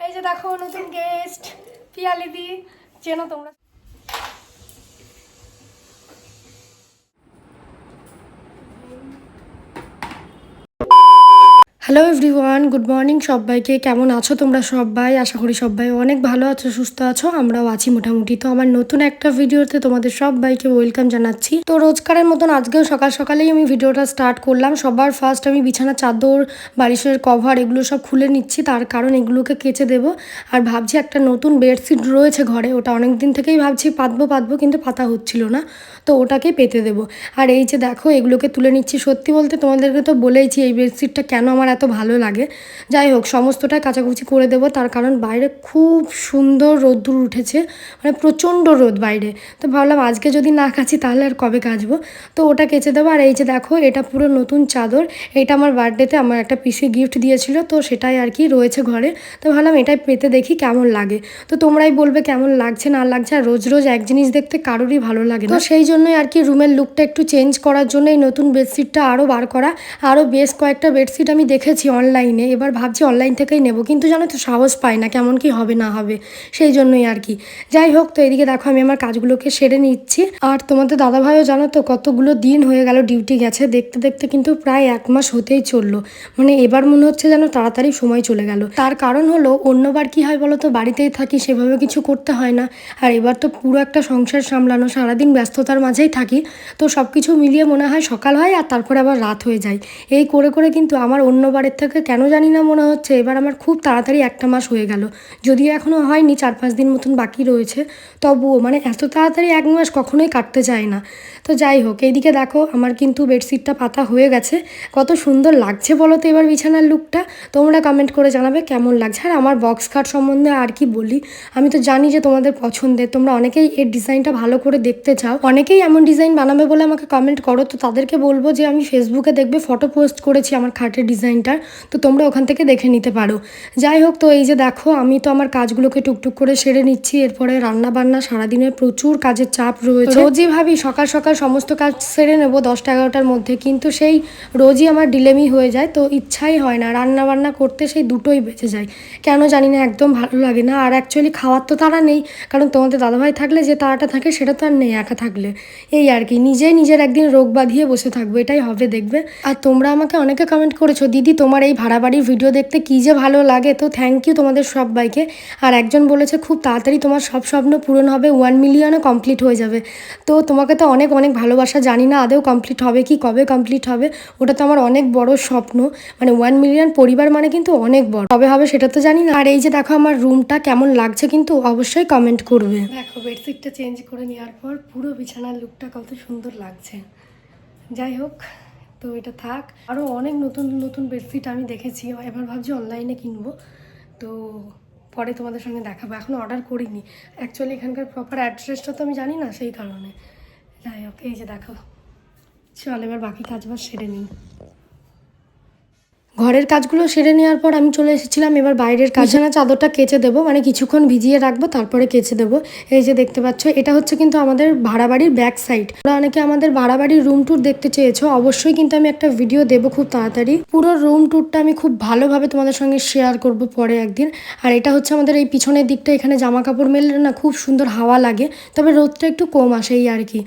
এই যে দেখো নতুন গেস্ট পিয়ালিদি চেনো তোমরা। হ্যালো এভরিওয়ান গুড মর্নিং সবাইকে। কেমন আছো তোমরা সবাই? আশা করি সবাই অনেক ভালো আছো, সুস্থ আছো। আমরাও আছি মোটামুটি। তো আমার নতুন একটা ভিডিওতে তোমাদের সবাইকে ওয়েলকাম জানাচ্ছি। তো রোজকারের মতন আজকেও সকাল সকালেই আমি ভিডিওটা স্টার্ট করলাম। সবার ফার্স্ট আমি বিছানা, চাদর, বালিশের কভার এগুলো সব খুলে নিচ্ছি। তার কারণ এগুলোকে কেচে দেব। আর ভাবছি একটা নতুন বেডশিট রয়েছে ঘরে। ওটা অনেক দিন থেকেই ভাবছি পাতবো পাতবো, কিন্তু পাতা হচ্ছিল না। তো ওটাকে পেতে দেবো। আর এই যে দেখো, এগুলোকে তুলে নিচ্ছি। সত্যি বলতে তোমাদেরকে তো বলেইছি, এই বেডশিটটা কেন আমার এত ভালো লাগে। যাই হোক সমস্তটাই কাচাকুচি করে দেবো। তার কারণ বাইরে খুব সুন্দর রোদ্দুর উঠেছে। মানে প্রচণ্ড রোদ বাইরে। তো ভাবলাম আজকে যদি না কাচি, তাহলে আর কবে কাচবো? তো ওটা কেচে দেবো। আর এই যে দেখো, এটা পুরো নতুন চাদর। এটা আমার বার্থডেতে আমার একটা পিসি গিফট দিয়েছিল। তো সেটাই আর কি রয়েছে ঘরে। তো ভাবলাম এটাই পেতে দেখি কেমন লাগে। তো তোমরাই বলবে কেমন লাগছে, না লাগছে। আর রোজ রোজ এক জিনিস দেখতে কারোরই ভালো লাগে তো সেই জন্যই আর কি রুমের লুকটা একটু চেঞ্জ করার জন্য এই নতুন বেডশিটটা আরও বার করা। আরও বেশ কয়েকটা বেডশিট আমি দেখেছি অনলাইনে এবার ভাবছি অনলাইন থেকেই নেব। কিন্তু জানো তো, সাহস পাই না কেমন কি হবে না হবে, সেই জন্যই আর কি। যাই হোক, তো এদিকে দেখো, আমি আমার কাজগুলোকে সেরে নিচ্ছি। আর তোমাদের দাদাভাইও জানো তো, কতগুলো দিন হয়ে গেল ডিউটি গেছে। দেখতে দেখতে কিন্তু প্রায় এক মাস হতেই চলল। মানে এবার মনে হচ্ছে যেন তাড়াতাড়ি সময় চলে গেল। তার কারণ হলো, অন্যবার কি হয় বলো তো, বাড়িতেই থাকি, সেভাবে কিছু করতে হয় না। আর এবার তো পুরো একটা সংসার সামলানো, সারাদিন ব্যস্ততার মাঝেই থাকি। তো সব কিছু মিলিয়ে মনে হয় সকাল হয় আর তারপরে আবার রাত হয়ে যায়। এই করে করে কিন্তু আমার অন্যবারের থেকে কেন জানি না মনে হচ্ছে। এবার আমার খুব তাড়াতাড়ি একটা মাস হয়ে গেল। যদিও এখনও হয়নি চার পাঁচ দিন মতন বাকি রয়েছে, তবুও মানে এত তাড়াতাড়ি এক মাস কখনোই কাটতে চায় না। তো যাই হোক, এইদিকে দেখো আমার কিন্তু বেডশিটটা পাতা হয়ে গেছে। কত সুন্দর লাগছে বলো তো এবার বিছানার লুকটা। তোমরা কমেন্ট করে জানাবে কেমন লাগছে। আর আমার বক্স খাট সম্বন্ধে আর কি বলি? আমি তো জানি যে তোমাদের পছন্দের, তোমরা অনেকেই এর ডিজাইনটা ভালো করে দেখতে চাও। অনেকেই এমন ডিজাইন বানাবে বলে আমাকে কমেন্ট করো। তো তাদেরকে বলব যে আমি ফেসবুকে দেখবে ফটো পোস্ট করেছি আমার খাটের ডিজাইনটার তো তোমরা ওখান থেকে দেখে নিতে পারো। যাই হোক তো এই যে দেখো আমি তো আমার কাজগুলোকে টুকটুক করে সেরে নিচ্ছি। এরপরে রান্না বান্না সারাদিনের প্রচুর কাজের চাপ রয়েছে। রোজই ভাবি সকাল সকাল সমস্ত কাজ সেরে নেব দশটা এগারোটার মধ্যে কিন্তু সেই রোজই আমার ডিলেমি হয়ে যায় তো ইচ্ছাই হয় না। রান্না বান্না করতে সেই দুটোই বেঁচে যায়। কেন জানি না একদম ভালো লাগে না। আর অ্যাকচুয়ালি খাওয়ার তো তারা নেই কারণ তোমাদের দাদাভাই থাকলে যে তারাটা থাকে সেটা তো আর নেই একা থাকলে। এই আর কি নিজেই নিজের একদিন রোগ বাঁধিয়ে বসে থাকব এটাই হবে দেখবে। আর তোমরা আমাকে অনেকে কমেন্ট করেছ দিদি তোমার এই ভাড়া বাড়ির ভিডিও দেখতে কী যে ভালো লাগে। তো থ্যাংক ইউ তোমাদের সবাইকে। আর একজন বলেছে, খুব তাড়াতাড়ি তোমার সব স্বপ্ন পূরণ হবে ওয়ান মিলিয়নও কমপ্লিট হয়ে যাবে। তো তোমাকে তো অনেক অনেক ভালোবাসা, জানি না আদেও কমপ্লিট হবে কি, কবে কমপ্লিট হবে। ওটা তো আমার অনেক বড় স্বপ্ন। মানে ওয়ান মিলিয়ন পরিবার মানে কিন্তু অনেক বড়। কবে হবে সেটা তো জানি না। আর এই যে দেখো আমার রুমটা কেমন লাগছে কিন্তু অবশ্যই কমেন্ট করবে। দেখো বেডশিটটা চেঞ্জ করে নেওয়ার পর পুরো বিছানার লুকটা কত সুন্দর লাগছে। যাই হোক তো এটা থাক। আরও অনেক নতুন নতুন বেডশিট আমি দেখেছি। এবার ভাবছি অনলাইনে কিনবো। তো পরে তোমাদের সঙ্গে দেখাবো। এখনও অর্ডার করিনি। অ্যাকচুয়ালি এখানকার প্রপার অ্যাড্রেসটা তো আমি জানি না সেই কারণে। যাই হোক, এই যে দেখো। চল এবার বাকি কাজ বাজ সেরে নিই। ঘরের কাজগুলো সেরে নেওয়ার পর আমি চলে এসেছিলাম। এবার বাইরের কাজ। না চাদরটা কেচে দেবো মানে কিছুক্ষণ ভিজিয়ে রাখব, তারপরে কেচে দেবো। এই যে দেখতে পাচ্ছ, এটা হচ্ছে কিন্তু আমাদের ভাড়া বাড়ির ব্যাক সাইড ওরা অনেকে আমাদের ভাড়া বাড়ির রুম ট্যুর দেখতে চেয়েছো, অবশ্যই কিন্তু আমি একটা ভিডিও দেবো খুব তাড়াতাড়ি। পুরো রুম ট্যুরটা আমি খুব ভালোভাবে তোমাদের সঙ্গে শেয়ার করব পরে একদিন। আর এটা হচ্ছে আমাদের এই পিছনের দিকটা, এখানে জামা কাপড় মেললে না, খুব সুন্দর হাওয়া লাগে, তবে রোদটা একটু কম আসে এই আর কি।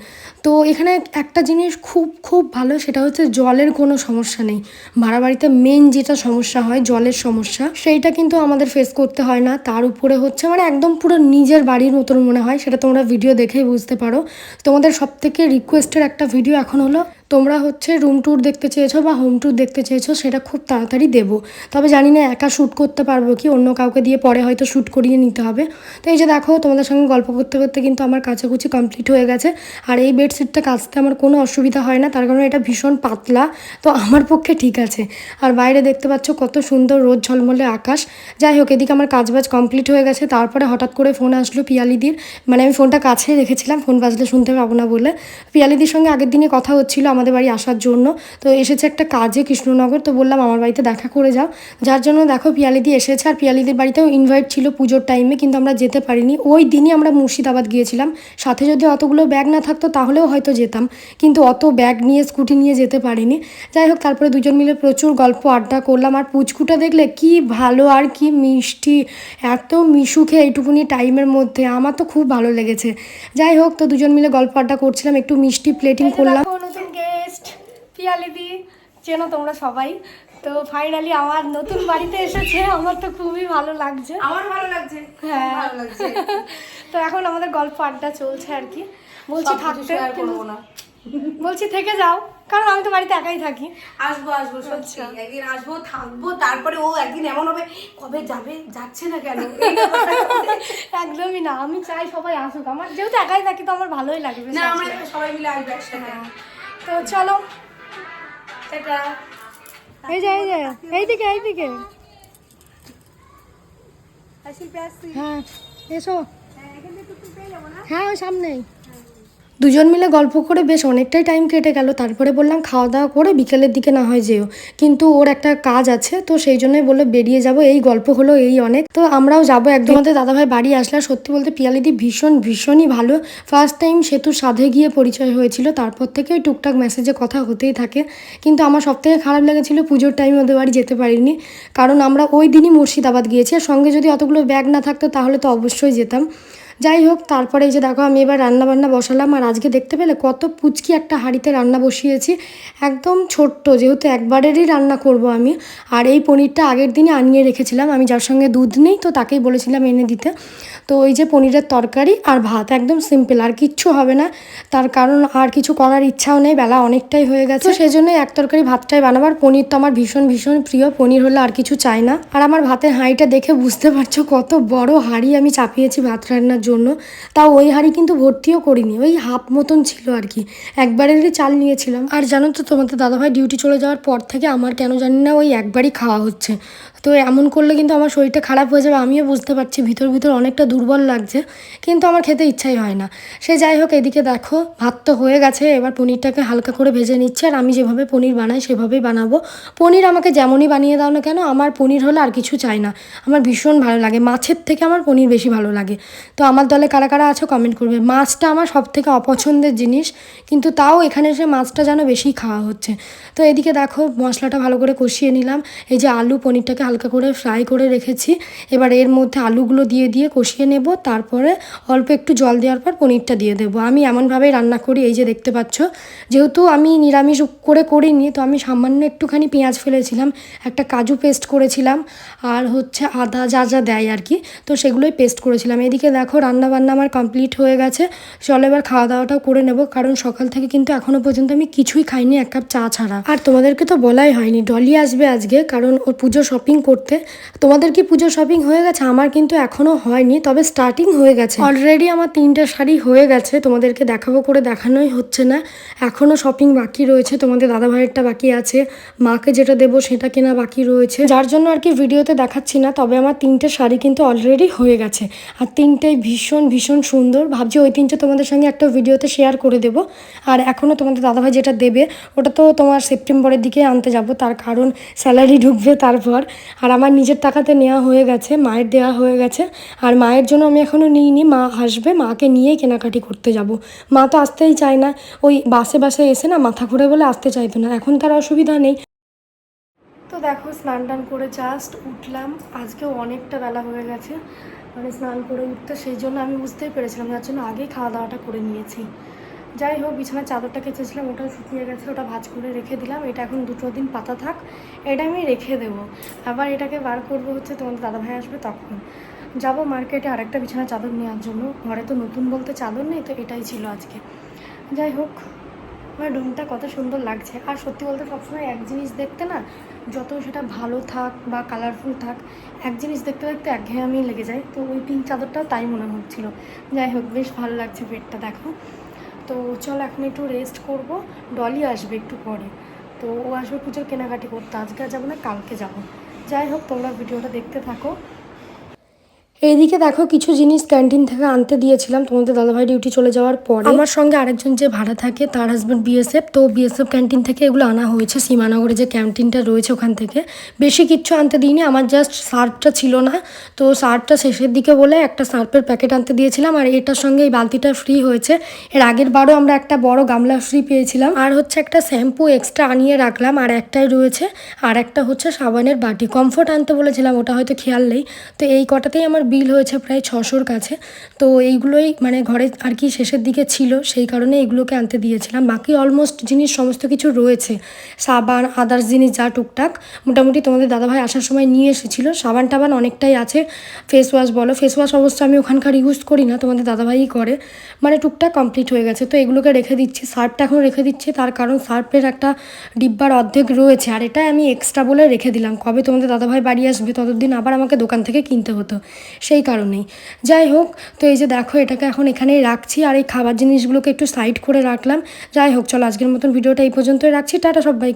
তো এখানে একটা জিনিস খুব খুব ভালো, সেটা হচ্ছে জলের কোনো সমস্যা নেই। ভাড়া বাড়িতে মেন যেটা সমস্যা হয়, জলের সমস্যা, সেইটা কিন্তু আমাদের ফেস করতে হয় না। তার উপরে হচ্ছে মানে একদম পুরো নিজের বাড়ির মতন মনে হয়। সেটা তোমরা ভিডিও দেখেই বুঝতে পারো। তোমাদের সব থেকে রিকোয়েস্টের একটা ভিডিও এখন হলো তোমরা হচ্ছে রুম ট্যুর দেখতে চেয়েছো বা হোম ট্যুর দেখতে চেয়েছো, সেটা খুব তাড়াতাড়ি দেবো। তবে জানি না একা শ্যুট করতে পারব কি, অন্য কাউকে দিয়ে পরে হয়তো শ্যুট করিয়ে নিতে হবে। তো এই যে দেখো, তোমাদের সঙ্গে গল্প করতে করতে কিন্তু আমার কাছাকুচি কমপ্লিট হয়ে গেছে। আর এই বেডশিটটা কাচতে আমার কোনো অসুবিধা হয় না, তার কারণে এটা ভীষণ পাতলা। তো আমার পক্ষে ঠিক আছে। আর বাইরে দেখতে পাচ্ছ কত সুন্দর রোদ ঝলমলে আকাশ। যাই হোক, এদিকে আমার কাজবাজ কমপ্লিট হয়ে গেছে। তারপরে হঠাৎ করে ফোন আসলো পিয়ালিদির। মানে আমি ফোনটা কাছে রেখেছিলাম ফোন বাজলে শুনতে পাবো না বলে। পিয়ালিদির সঙ্গে আগের দিনে কথা হচ্ছিল, আমাদের আমাদের বাড়ি আসার জন্য। তো এসেছে একটা কাজে কৃষ্ণনগর তো বললাম আমার বাড়িতে দেখা করে যাও। যার জন্য দেখো পিয়ালিদি এসেছে আর পিয়ালিদির বাড়িতেও ইনভাইট ছিল পুজোর টাইমে কিন্তু আমরা যেতে পারিনি। ওই দিনই আমরা মুর্শিদাবাদ গিয়েছিলাম। সাথে যদি অতগুলো ব্যাগ না থাকতো তাহলেও হয়তো যেতাম। কিন্তু অত ব্যাগ নিয়ে স্কুটি নিয়ে যেতে পারিনি। যাই হোক তারপরে দুজন মিলে প্রচুর গল্প আড্ডা করলাম। আর পুচকুটা দেখলে কি ভালো আর কি মিষ্টি। এত মিশুকে এইটুকুনি টাইমের মধ্যে। আমার তো খুব ভালো লেগেছে। যাই হোক তো দুজন মিলে গল্প আড্ডা করছিলাম একটু মিষ্টি প্লেটিং করলাম। পিয়ালিদি চেনো তোমরা সবাই। তো ফাইনালি আমার নতুন বাড়িতে এসেছে আমার তো খুবই ভালো লাগছে। আমার ভালো লাগছে হ্যাঁ। ভালো লাগছে। তো এখন আমাদের গল্প আড্ডা চলছে আর কি। বলছি থাকতে না। বলছি থেকে যাও কারণ আমি তো বাড়িতে একাই থাকি। আসব আসব সত্যি। আচ্ছা। একদিন আসব থাকব তারপরে ও একদিন এমন হবে কবে যাবে যাচ্ছে না কেন। একদমই না আমি চাই সবাই আসুক। আমার যেহেতু একাই থাকি তো আমার ভালোই লাগবে না আমরা সবাই মিলে আসব একসাথে। তো চলো টাটা। এই যে এই যে এইদিকে এইদিকে হ্যাঁ এসো। হ্যাঁ ওই সামনেই। দুজন মিলে গল্প করে বেশ অনেকটাই টাইম কেটে গেল। তারপরে বললাম, খাওয়া দাওয়া করে বিকেলের দিকে না হয় যেও। কিন্তু ওর একটা কাজ আছে, তো সেই জন্যই বলল, বেরিয়ে যাব। এই গল্প হলো এই অনেক। তো আমরাও যাব একদম আমাদের দাদাভাই বাড়ি আসলে সত্যি বলতে পিয়ালিদি ভীষণ, ভীষণই ভালো। ফার্স্ট টাইম সেতু সাধে গিয়ে পরিচয় হয়েছিল। তারপর থেকে ওই টুকটাক মেসেজে কথা হতেই থাকে। কিন্তু আমার সব থেকে খারাপ লেগেছিল, পুজোর টাইমে ওদের বাড়ি যেতে পারিনি। কারণ আমরা ওই দিনই মুর্শিদাবাদ গিয়েছি। আর সঙ্গে যদি অতগুলো ব্যাগ না থাকতো, তাহলে তো অবশ্যই যেতাম। যাই হোক তারপরে এই যে দেখো আমি এবার রান্না বান্না বসালাম। আর আজকে দেখতে পেলে কত পুচকি একটা হাঁড়িতে রান্না বসিয়েছি। একদম ছোট্ট যেহেতু একবারেরই রান্না করব আমি। আর এই পনিরটা আগের দিনে আনিয়ে রেখেছিলাম। আমি যার সঙ্গে দুধ নেই তো তাকেই বলেছিলাম এনে দিতে। তো ওই যে পনিরের তরকারি আর ভাত একদম সিম্পল আর কিচ্ছু হবে না। তার কারণ আর কিছু করার ইচ্ছাও নেই বেলা অনেকটাই হয়ে গেছে। সেই জন্যই এক তরকারি ভাতটাই বানাবার। পনির তো আমার ভীষণ ভীষণ প্রিয়। পনির হলে আর কিছু চাই না। আর আমার ভাতের হাঁড়িটা দেখে বুঝতে পারছ কত বড় হাঁড়ি আমি চাপিয়েছি ভাত রান্নার জন্য। তা ওই হাঁড়ি কিন্তু ভর্তিও করিনি, ওই হাফ মতন ছিল আর কি। একবারেরই চাল নিয়েছিলাম। আর জানো তো তোমাদের দাদাভাই ডিউটি চলে যাওয়ার পর থেকে আমার কেন জানি না ওই একবারই খাওয়া হচ্ছে। তো এমন করলে কিন্তু আমার শরীরটা খারাপ হয়ে যাবে, আমিও বুঝতে পারছি ভিতর ভিতর অনেকটা দুর্বল লাগছে, কিন্তু আমার খেতে ইচ্ছাই হয় না। সে যাই হোক, এদিকে দেখো, ভাত তো হয়ে গেছে, এবার পনিরটাকে হালকা করে ভেজে নিচ্ছে, আর আমি যেভাবে পনির বানাই সেভাবেই বানাবো। পনির আমাকে যেমনই বানিয়ে দাও না কেন, আমার পনির হলে আর কিছু চাই না। আমার ভীষণ ভালো লাগে, মাছের থেকে আমার পনির বেশি ভালো লাগে। তো আমার দলে কারা কারা আছো কমেন্ট করবে। মাছটা আমার সব থেকে অপছন্দের জিনিস, কিন্তু তাও এখানে এসে মাছটা যেন বেশি খাওয়া হচ্ছে। তো এদিকে দেখো, মশলাটা ভালো করে কষিয়ে নিলাম। এই যে আলু, পনিরটাকে হালকা করে ফ্রাই করে রেখেছি। এবার এর মধ্যে আলুগুলো দিয়ে দিয়ে কষিয়ে নেব। তারপরে অল্প একটু জল দেওয়ার পর পনিরটা দিয়ে দেবো। আমি এমনভাবেই রান্না করি, এই যে দেখতে পাচ্ছ। যেহেতু আমি নিরামিষ করে করিনি, তো আমি সামান্য একটুখানি পেঁয়াজ ফেলেছিলাম, একটা কাজু পেস্ট করেছিলাম, আর হচ্ছে আদা যা যা দেয় আর কি, তো সেগুলোই পেস্ট করেছিলাম। এদিকে দেখো রান্না বান্না আমার কমপ্লিট হয়ে গেছে। চলো এবার খাওয়া দাওয়াটাও করে নেব, কারণ সকাল থেকে কিন্তু এখনও পর্যন্ত আমি কিছুই খাইনি, এক কাপ চা ছাড়া। আর তোমাদেরকে তো বলাই হয়নি, ডলি আসবে আজকে, কারণ ওর পুজো শপিং করতে। তোমাদের কি পুজো শপিং হয়ে গেছে? আমার কিন্তু এখনও হয়নি, তবে স্টার্টিং হয়ে গেছে। অলরেডি আমার তিনটা শাড়ি হয়ে গেছে, তোমাদেরকে দেখাবো করে দেখানোই হচ্ছে না। এখনও শপিং বাকি রয়েছে, তোমাদের দাদা ভাইয়েরটা বাকি আছে। মাকে যেটা দেবো সেটা কেনা বাকি রয়েছে। যার জন্য আর কি ভিডিওতে দেখাচ্ছি না, তবে আমার তিনটে শাড়ি কিন্তু অলরেডি হয়ে গেছে। আর তিনটেই ভীষণ ভীষণ সুন্দর। ভাবছি ওই তিনটে তোমাদের সঙ্গে একটা ভিডিওতে শেয়ার করে দেবো। আর এখনও তোমাদের দাদাভাই যেটা দেবে, ওটা তো তোমার সেপ্টেম্বরের দিকে আনতে যাব, তার কারণ স্যালারি ঢুকবে তারপর। আর আমার নিজের টাকাতে নেওয়া হয়ে গেছে, মায়ের দেওয়া হয়ে গেছে। আর মায়ের জন্য আমি এখনও নিইনি, মা আসবে, মাকে নিয়েই কেনাকাটি করতে যাব। মা তো আসতেই চায় না, ওই বাসে বাসে এসে না মাথা ঘুরে বলে আসতে চাইতো না, এখন তার অসুবিধা নেই। তো দেখো, স্নান টান করে জাস্ট উঠলাম, আজকেও অনেকটা বেলা হয়ে গেছে। মানে স্নান করে উঠতে, সেই জন্য আমি বুঝতেই পেরেছিলাম যার জন্য আগেই খাওয়া দাওয়াটা করে নিয়েছি। যাই হোক, বিছানার চাদরটা কেচেছিলাম ওটা শুকিয়ে গেছে, ওটা ভাজ করে রেখে দিলাম। এটা এখন দুটো দিন পাতা থাক, এটা আমি রেখে দেবো। আবার এটাকে বার করব হচ্ছে তোমাদের দাদাভাই আসবে তখন। যাব মার্কেটে আরেকটা বিছানার চাদর নেওয়ার জন্য। ঘরে তো নতুন বলতে চাদর নেই, তো এটাই ছিল আজকে। যাই হোক, আমার রুমটা কত সুন্দর লাগছে। আর সত্যি বলতে সবসময় এক জিনিস দেখতে না, যত সেটা ভালো থাক বা কালারফুল থাক, এক জিনিস দেখতে দেখতে একঘেয়ে আমি লেগে যায়। তো ওই পিঙ্ক চাদরটাও তাই মনে হচ্ছিল। যাই হোক, বেশ ভালো লাগছে বেডটা দেখো। তো চল এখন একটু রেস্ট করব। ডলি আসবে একটু পরে। তো ও আসবে পুজোর কেনাকাটি করতে। আজকে যাব না, কালকে যাব। যাই হোক, তোমরা ভিডিওটা দেখতে থাকো। এইদিকে দেখো কিছু জিনিস ক্যান্টিন থেকে আনতে দিয়েছিলাম। তোমাদের দাদাভাই ডিউটি চলে যাওয়ার পরে আমার সঙ্গে আরেকজন যে ভাড়া থাকে, তার হাজব্যান্ড বিএসএফ তো বিএসএফ ক্যান্টিন থেকে এগুলো আনা হয়েছে। সীমানগরে যে ক্যান্টিনটা রয়েছে ওখান থেকে। বেশি কিচ্ছু আনতে দিইনি, আমার জাস্ট সার্ফটা ছিল না। তো সার্ফটা শেষের দিকে বলে একটা সার্ফের প্যাকেট আনতে দিয়েছিলাম, আর এটার সঙ্গে এই বালতিটা ফ্রি হয়েছে। এর আগের বারও আমরা একটা বড় গামলা ফ্রি পেয়েছিলাম। আর হচ্ছে একটা শ্যাম্পু এক্সট্রা আনিয়ে রাখলাম, আর একটাই রয়েছে। আর একটা হচ্ছে সাবানের বাটি। কমফোর্ট আনতে বলেছিলাম, ওটা হয়তো খেয়াল নেই। তো এই কটাতেই আমার বিল হয়েছে প্রায় ছশোর কাছে। তো এইগুলোই মানে ঘরে আর কি শেষের দিকে ছিল, সেই কারণে এগুলোকে আনতে দিয়েছিলাম। বাকি অলমোস্ট জিনিস সমস্ত কিছু রয়েছে। সাবান আদার্স জিনিস যা টুকটাক। মোটামুটি তোমাদের দাদাভাই আসার সময় নিয়ে এসেছিল। সাবান টাবান অনেকটাই আছে। ফেস ওয়াশ বলো। ফেস ওয়াশ অবশ্য আমি ওখানকার ইউজ করি না, তোমাদের দাদাভাইই করে। মানে টুকটাক কমপ্লিট হয়ে গেছে। তো এগুলোকে রেখে দিচ্ছি। সার্ফটা এখন রেখে দিচ্ছি। তার কারণ সার্ফের একটা ডিব্বার অর্ধেক রয়েছে। আর এটা আমি এক্সট্রা বলে রেখে দিলাম। কবে তোমাদের দাদাভাই বাড়ি আসবে, ততদিন আবার আমাকে দোকান থেকে কিনতে হতো। সেই কারণেই। যাই হোক, তো এই যে দেখো, এটাকে এখন এখানেই রাখছি আর এই খাবার জিনিসগুলোকে একটু সাইড করে রাখলাম। যাই হোক, চলো আজকের মতন ভিডিওটা এই পর্যন্তই রাখছি। টাটা সবাই